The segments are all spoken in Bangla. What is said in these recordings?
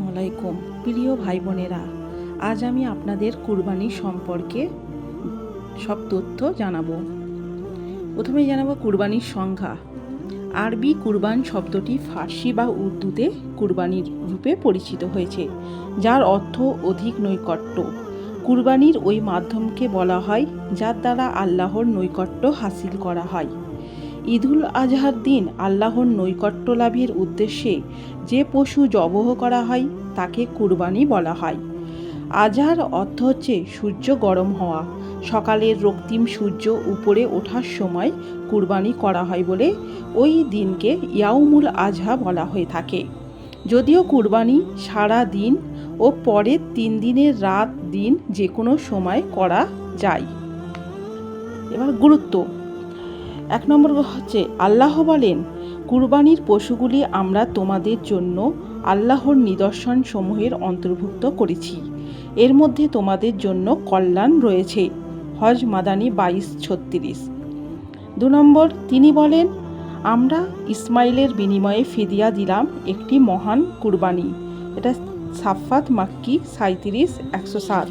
আসসালামু আলাইকুম, প্রিয় ভাই বোনেরা আজ আমি আপনাদের কুরবানি সম্পর্কে সব তথ্য জানাব। প্রথমে জানাব কুরবানির সংখ্যা। আরবি কুরবান শব্দটি ফার্সি বা উর্দুতে কুরবানির রূপে পরিচিত হয়েছে, যার অর্থ অধিক নৈকট্য। কুরবানির ওই মাধ্যমকে বলা হয়, যার দ্বারা আল্লাহর নৈকট্য হাসিল করা হয়। ঈদুল আজহার দিন আল্লাহর নৈকট্য লাভের উদ্দেশ্যে যে পশু জবহ করা হয়, তাকে কুরবানি বলা হয়। আজহার অর্থ হচ্ছে সূর্য গরম হওয়া। সকালের রক্তিম সূর্য উপরে ওঠার সময় কুরবানি করা হয় বলে ওই দিনকে ইয়াউমুল আজহা বলা হয়ে থাকে। যদিও কুরবানি সারা দিন ও পরের তিন দিনের রাত দিন যে কোনো সময় করা যায়। এবার গুরুত্ব। এক নম্বর হচ্ছে, আল্লাহ বলেন, কুরবানির পশুগুলি আমরা তোমাদের জন্য আল্লাহর নিদর্শন সমূহের অন্তর্ভুক্ত করেছি। এর মধ্যে তোমাদের জন্য কল্যাণ রয়েছে। হজ মাদানি বাইশ ছত্রিশ। দু নম্বর, তিনি বলেন, আমরা ইসমাইলের বিনিময়ে ফিদিয়া দিলাম একটি মহান কুরবানি। এটা সাফাত মাক্কি সাঁত্রিশ একশো সাত।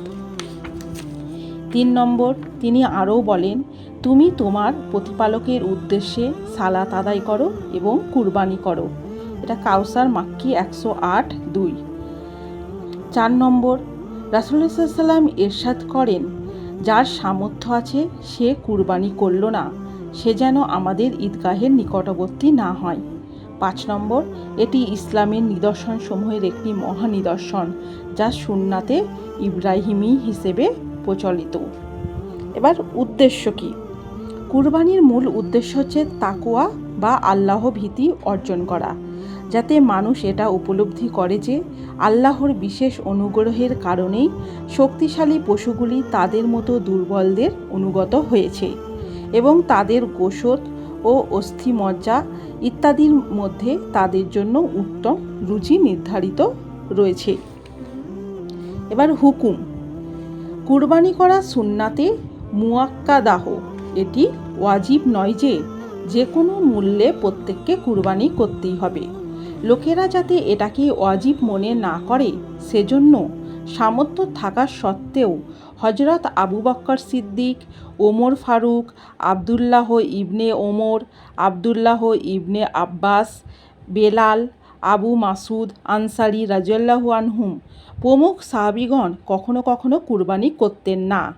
তিন নম্বর, তিনি আরও বলেন তুমি তোমার প্রতিপালকের উদ্দেশ্যে সালাত আদায় করো এবং কুরবানি করো। এটা কাউসার মাক্কি একশো আট দুই। চার নম্বর রাসুল্লাহ সাল্লাম এরশাদ করেন, যার সামর্থ্য আছে, সে কুরবানি করল না। সে যেন আমাদের ঈদগাহের নিকটবর্তী না হয়। পাঁচ নম্বর, এটি ইসলামের নিদর্শন সমূহের একটি মহা নিদর্শন যা সুন্নাতে ইব্রাহিমী হিসেবে প্রচলিত। এবার উদ্দেশ্য কী? কুরবানির মূল উদ্দেশ্য হচ্ছে তাকুয়া বা আল্লাহ ভীতি অর্জন করা, যাতে মানুষ এটা উপলব্ধি করে যে আল্লাহর বিশেষ অনুগ্রহের কারণেই শক্তিশালী পশুগুলি তাদের মতো দুর্বলদের অনুগত হয়েছে এবং তাদের গোশত ও অস্থিমজ্জা ইত্যাদির মধ্যে তাদের জন্য উত্তম রুচি নির্ধারিত রয়েছে। এবার হুকুম, কুরবানি করা সুন্নাতে মুয়াক্কাদাহ এটি ওয়াজিব নয় যে যে কোনো মূল্যে প্রত্যেককে কুরবানি করতেই হবে। লোকেরা যাতে এটাকে ওয়াজিব মনে না করে, সেজন্য সামর্থ্য থাকা সত্ত্বেও হজরত আবু বক্কর সিদ্দিক, ওমর ফারুক, আবদুল্লাহ ইবনে ওমর, আবদুল্লাহ ইবনে আব্বাস, বেলাল, আবু মাসুদ আনসারি রাজিয়াল্লাহু আনহুম প্রমুখ সাহাবিগণ কখনো কখনো কুরবানি করতেন না।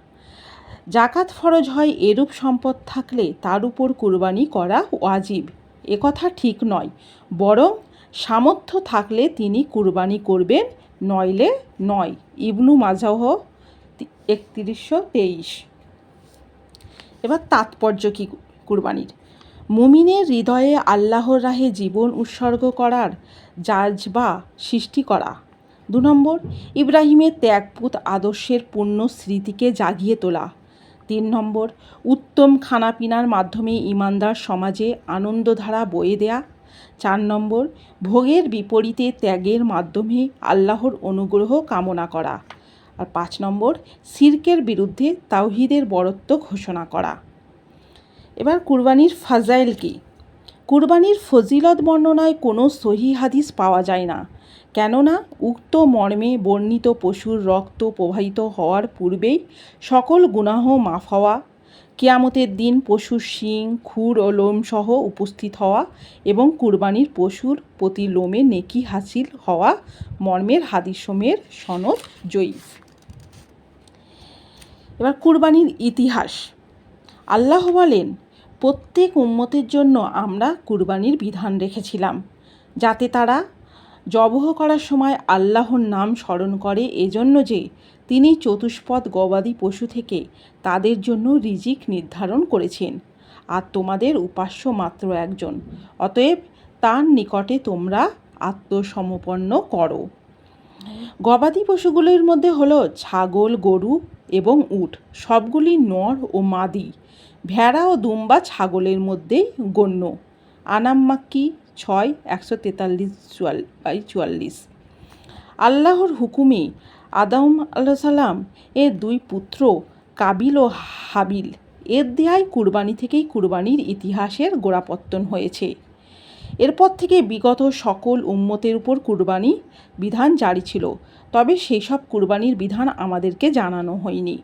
জাকাত ফরজ হয় এরূপ সম্পদ থাকলে তার উপর কুরবানি করা ওয়াজিব। একথা ঠিক নয়। বরং সামর্থ্য থাকলে তিনি কুরবানি করবেন, নইলে নয়। ইবনু মাজাহ একত্রিশশো তেইশ। এবার তাৎপর্য কী কুরবানির? মুমিনের হৃদয়ে আল্লাহর রাহে জীবন উৎসর্গ করার জাজবা সৃষ্টি করা। দু নম্বর, ইব্রাহিমের ত্যাগপুত আদর্শের পূর্ণ স্মৃতিকে জাগিয়ে তোলা। তিন নম্বর, উত্তম খানাপিনার মাধ্যমে ইমানদার সমাজে আনন্দধারা বয়ে দেয়া। চার নম্বর, ভোগের বিপরীতে ত্যাগের মাধ্যমে আল্লাহর অনুগ্রহ কামনা করা। আর পাঁচ নম্বর, সিরকের বিরুদ্ধে তাওহিদের বরত্ব ঘোষণা করা। এবার কুরবানির ফাজাইল কি? কুরবানির ফজিলত বর্ণনায় কোনো সহি হাদিস পাওয়া যায় না। কেননা উক্ত মর্মে বর্ণিত পশুর রক্ত প্রবাহিত হওয়ার পূর্বেই সকল গুনাহ মাফ হওয়া, কেয়ামতের দিন পশুর শিং, খুর ও লোমসহ উপস্থিত হওয়া এবং কুরবানির পশুর প্রতি লোমে নেকি হাসিল হওয়া মর্মের হাদিসমের সনদ জয়ী এবার কুরবানির ইতিহাস। আল্লাহ বলেন, প্রত্যেক উম্মতের জন্য আমরা কুরবানির বিধান রেখেছিলাম, যাতে তারা জবহ করার সময় আল্লাহর নাম স্মরণ করে এজন্য যে তিনি চতুষ্পদ গবাদি পশু থেকে তাদের জন্য রিজিক নির্ধারণ করেছেন। আর তোমাদের উপাস্য মাত্র একজন। অতএব তার নিকটে তোমরা আত্মসমপন্ন করো। গবাদি পশুগুলির মধ্যে হলো ছাগল, গরু এবং উট। সবগুলি নর ও মাদি। ভেড়া ও দুম্বা ছাগলের মধ্যেই গণ্য। আনাম্মাক্কি ছয়, একশো তেতাল্লিশ, চুয়াল, বাই চুয়াল্লিশ। আল্লাহর হুকুমে আদাম আল্লাহ সাল্লাম এর দুই পুত্র কাবিল ও হাবিল, এর দেয়ায় কুরবানি থেকেই কুরবানির ইতিহাসের গোড়াপত্তন হয়েছে। এরপর থেকে বিগত সকল উম্মতের উপর কুরবানি বিধান জারি ছিল। তবে সেই সব কুরবানির বিধান আমাদেরকে জানানো হয়নি।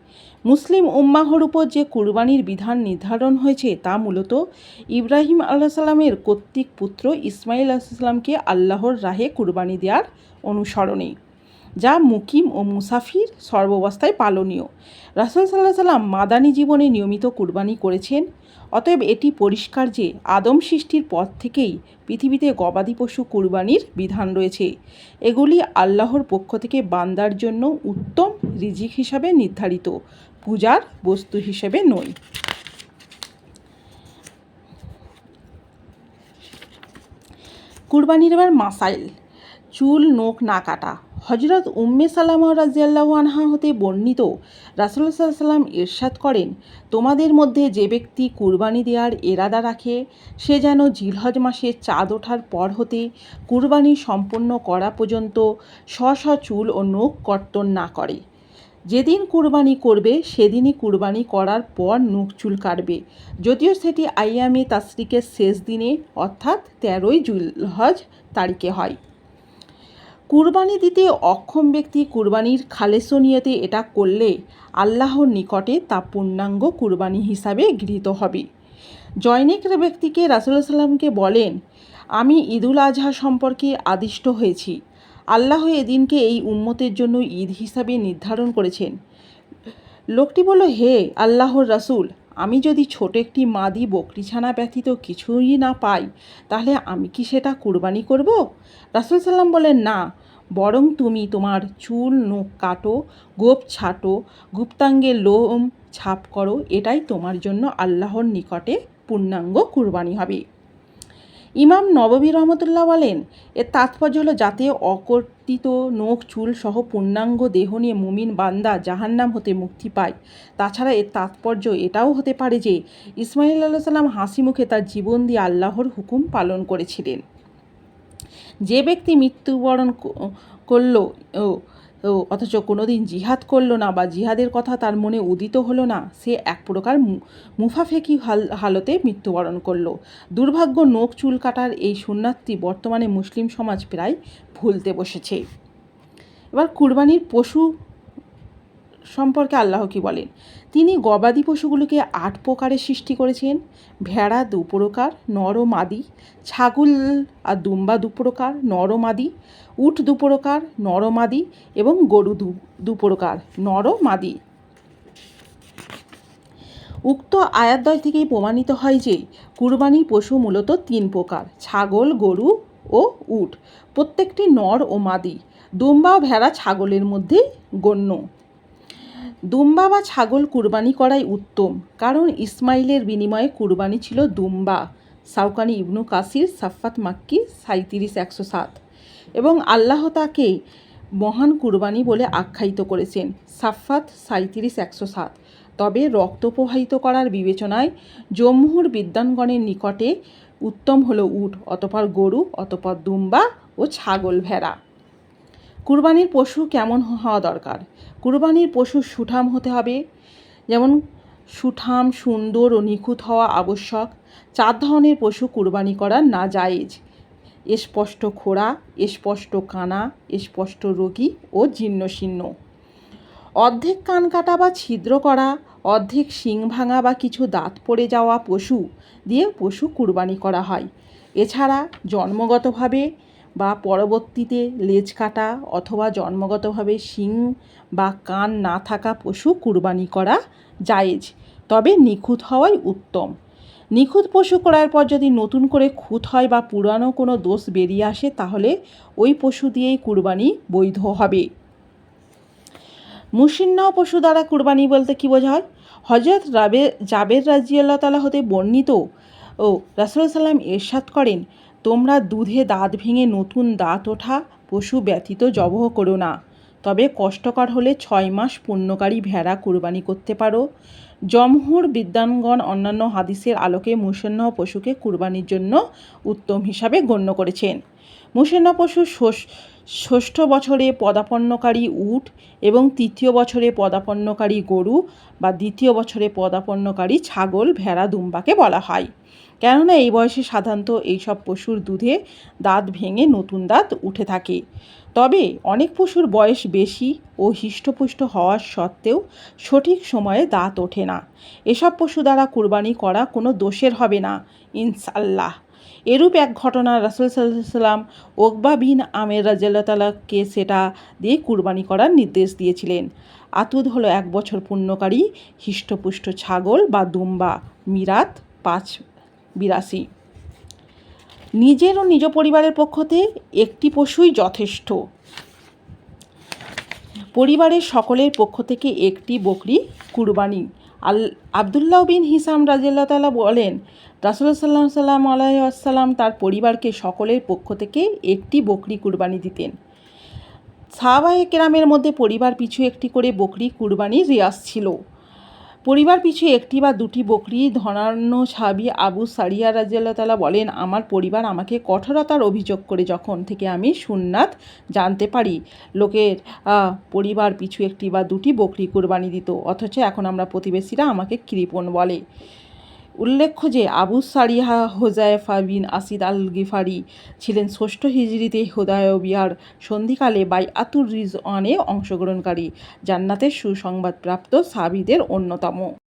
মুসলিম উম্মাহর উপর যে কুরবানির বিধান নির্ধারণ হয়েছে তা মূলত ইব্রাহিম আল্লাহ সাল্লামের কর্তৃক পুত্র ইসমাইল আলাইসাল্লামকে আল্লাহর রাহে কুরবানি দেওয়ার অনুসরণে যা মুকিম ও মুসাফির সর্বাবস্থায় পালনীয়। রাসুল সাল্লাহ সাল্লাম মাদানী জীবনে নিয়মিত কুরবানি করেছেন। অতএব এটি পরিষ্কার যে আদম সৃষ্টির পর থেকেই পৃথিবীতে গবাদি পশু কুরবানির বিধান রয়েছে। এগুলি আল্লাহর পক্ষ থেকে বান্দার জন্য উত্তম রিজিক হিসাবে নির্ধারিত, পূজার বস্তু হিসেবে নয়। কুরবানির এবার মাসাইল, চুল, নোখ না কাটা। হজরত উম্মে সালামা রাজিয়াল্লাহু আনহা হতে বর্ণিত রাসুল্লাহ সাল্লাম ইরশাদ করেন, তোমাদের মধ্যে যে ব্যক্তি কুরবানি দেওয়ার এরাদা রাখে, সে যেন জিলহজ মাসে চাঁদ ওঠার পর হতে কুরবানি সম্পন্ন করা পর্যন্ত স্ব চুল ও নখ কর্তন না করে। যেদিন কুরবানি করবে, সেদিনই কুরবানি করার পর নখ চুল কাটবে। যদিও সেটি আইয়ামে তাসরিকের শেষ দিনে, অর্থাৎ তেরোই জুলহজ তারিখে হয়। কুরবানি দিতে অক্ষম ব্যক্তি কুরবানির খালেসনিয়তে এটা করলে আল্লাহর নিকটে তা পূর্ণাঙ্গ কুরবানি হিসাবে গৃহীত হবে। জয়নিক ব্যক্তিকে রাসুল্লাহ সাল্লামকে বলেন, আমি ঈদুল আজহা সম্পর্কে আদিষ্ট হয়েছি। আল্লাহ এদিনকে এই উম্মতের জন্য ঈদ হিসাবে নির্ধারণ করেছেন। লোকটি বলল, হে আল্লাহর রাসুল আমি যদি ছোট একটি মাদি বকরিছানা ব্যতীত কিছুই না পাই, তাহলে আমি কি সেটা কুরবানি করব? রাসুল সাল্লাম বলেন, না, বরং তুমি তোমার চুল, নখ কাটো, গোপ ছাটো, গুপ্তাঙ্গে লোম ছাপ করো, এটাই তোমার জন্য আল্লাহর নিকটে পূর্ণাঙ্গ কুরবানি হবে। ইমাম নববী রহমতুল্লাহ বলেন, এর তাৎপর্য হলো যাতে অকর্তিত নখ, চুল সহ পূর্ণাঙ্গ দেহ নিয়ে মুমিন বান্দা জাহান্নাম হতে মুক্তি পায়। তাছাড়া এর তাৎপর্য এটাও হতে পারে যে, ইসমাইল আল্লাহ সাল্লাম হাসি মুখে তার জীবন দিয়ে আল্লাহর হুকুম পালন করেছিলেন। যে ব্যক্তি মৃত্যুবরণ করল ও কোনো অথচ কোনোদিন জিহাদ করল না বা জিহাদের কথা তার মনে উদিত হলো না, সে এক প্রকার মুফাফেকি হাল, হালতে মৃত্যুবরণ করল। দুর্ভাগ্য নোখ চুল কাটার এই সুন্নাতটি বর্তমানে মুসলিম সমাজ প্রায় ভুলতে বসেছে। এবার কুরবানির পশু সম্পর্কে আল্লাহ কি বলেন? তিনি গবাদি পশুগুলোকে আট প্রকারে সৃষ্টি করেছেন। ভেড়া দু প্রকার, নর মাদি। ছাগল আর দুম্বা দু প্রকার, নর মাদি। উট দু প্রকার, নর মাদি এবং গরু দু দু প্রকার, নর মাদি। উক্ত আয়াতদয় থেকেই প্রমাণিত হয় যে, কুরবানির পশু মূলত তিন প্রকার, ছাগল, গরু ও উট। প্রত্যেকটি নর ও মাদি। দুম্বা ভেড়া ছাগলের মধ্যে গণ্য। দুম্বা বা ছাগল কুরবানি করাই উত্তম, কারণ ইসমাইলের বিনিময়ে কুরবানি ছিল দুম্বা। সাউকানি ইবনু কাসির, সাফাত মাক্কি সাঁত্রিশ একশো সাত। এবং আল্লাহ তাকে মহান কুরবানি বলে আখ্যায়িত করেছেন, সাফাত সাঁত্রিশ একশো সাত। তবে রক্ত প্রবাহিত করার বিবেচনায় জম্মুর বিদ্যানগণের নিকটে উত্তম হলো উট, অতপর গরু, অতপর দুম্বা ও ছাগল ভেড়া। কুরবানির পশু কেমন হওয়া দরকার? কুরবানির পশু সুঠাম হতে হবে। যেমন, সুঠাম, সুন্দর ও নিখুঁত হওয়া আবশ্যক। চার ধরনের পশু কুরবানি করা না জায়েজ স্পষ্ট খোড়া স্পষ্ট কানা স্পষ্ট রোগী ও জীর্ণশীর্ণ। অর্ধেক কান কাটা বা ছিদ্র করা, অর্ধেক শিং ভাঙা বা কিছু দাঁত পড়ে যাওয়া পশু দিয়ে পশু কুরবানি করা হয়। এছাড়া জন্মগতভাবে বা পরবর্তীতে লেজ কাটা অথবা জন্মগতভাবে শিং বা কান না থাকা পশু কুরবানি করা জায়েজ। তবে নিখুঁত হওয়াই উত্তম। নিখুঁত পশু করার পর যদি নতুন করে খুঁত হয় বা পুরানো কোনো দোষ বেরিয়ে আসে, তাহলে ওই পশু দিয়েই কুরবানি বৈধ হবে। মুসিন্ন পশু দ্বারা কুরবানি বলতে কী বোঝায়? হজরত রাবে, জাবের রাজিয়াল্লাহ তালা হতে বর্ণিত ও রাসুল সাল্লাম এরশাদ করেন তোমরা দুধে দাঁত ভেঙে নতুন দাঁত ওঠা পশু ব্যতীত জবহ করো না। তবে কষ্টকর হলে ছয় মাস পুণ্যকারী ভেড়া কুরবানি করতে পারো। জমহুর বিদ্যানগণ অন্যান্য হাদিসের আলোকে মুসন্ন পশুকে কুরবানির জন্য উত্তম হিসাবে গণ্য করেছেন। মুসন্ন পশু ষষ্ঠ বছরে পদাপন্নকারী উট এবং তৃতীয় বছরে পদাপন্নকারী গরু বা দ্বিতীয় বছরে পদাপন্নকারী ছাগল ভেড়া দুম্বাকে বলা হয়। কেননা এই বয়সে সাধারণত এইসব পশুর দুধে দাঁত ভেঙে নতুন দাঁত উঠে থাকে। তবে অনেক পশুর বয়স বেশি ও হৃষ্টপুষ্ট হওয়ার সত্ত্বেও সঠিক সময়ে দাঁত ওঠে না। এসব পশু দ্বারা কুরবানি করা কোনো দোষের হবে না ইনশাল্লাহ এরূপ এক ঘটনা রাসুল সাল্লাম ওকবা বিন আমের রাজাল্লাহকে সেটা দিয়ে কুরবানি করার নির্দেশ দিয়েছিলেন। আতুদ হলো এক বছর পূর্ণকারী হৃষ্টপুষ্ট ছাগল বা দুম্বা, মিরাত পাঁচ বিরাশি। নিজের ও নিজ পরিবারের পক্ষতে একটি পশুই যথেষ্ট। পরিবারের সকলের পক্ষ থেকে একটি বকরি কুরবানি। আল আবদুল্লাহ বিন হিসাম রাজিল্লা তালা বলেন, রাসুল সাল্লাম সাল্লাম আলাইসাল্লাম তার পরিবারকে সকলের পক্ষ থেকে একটি বকরি কুরবানি দিতেন। সাহাবাহে কেরামের মধ্যে পরিবার পিছু একটি করে বকরি কুরবানি রিয়াজ ছিল। পরিবার পিছু একটি বা দুটি বকরি ধনান্য সাবি আবু সারিয়া রাজিয়াল্লাহ তালা বলেন, আমার পরিবার আমাকে কঠোরতার অভিযোগ করে যখন থেকে আমি সুন্নাত জানতে পারি, লোকের পরিবার পিছু একটি বা দুটি বকরি কোরবানি দিত, অথচ এখন আমরা প্রতিবেশীরা আমাকে কৃপণ বলে। উল্লেখ্য যে আবু সারিহা হোজায়ফা বিন আসিদ আল গিফারি ছিলেন ষষ্ঠ হিজড়িতে হোদায়বিয়ার সন্ধিকালে বাই আতুর রিজওয়ানে অংশগ্রহণকারী, জান্নাতের সুসংবাদপ্রাপ্ত সাবিদের অন্যতম।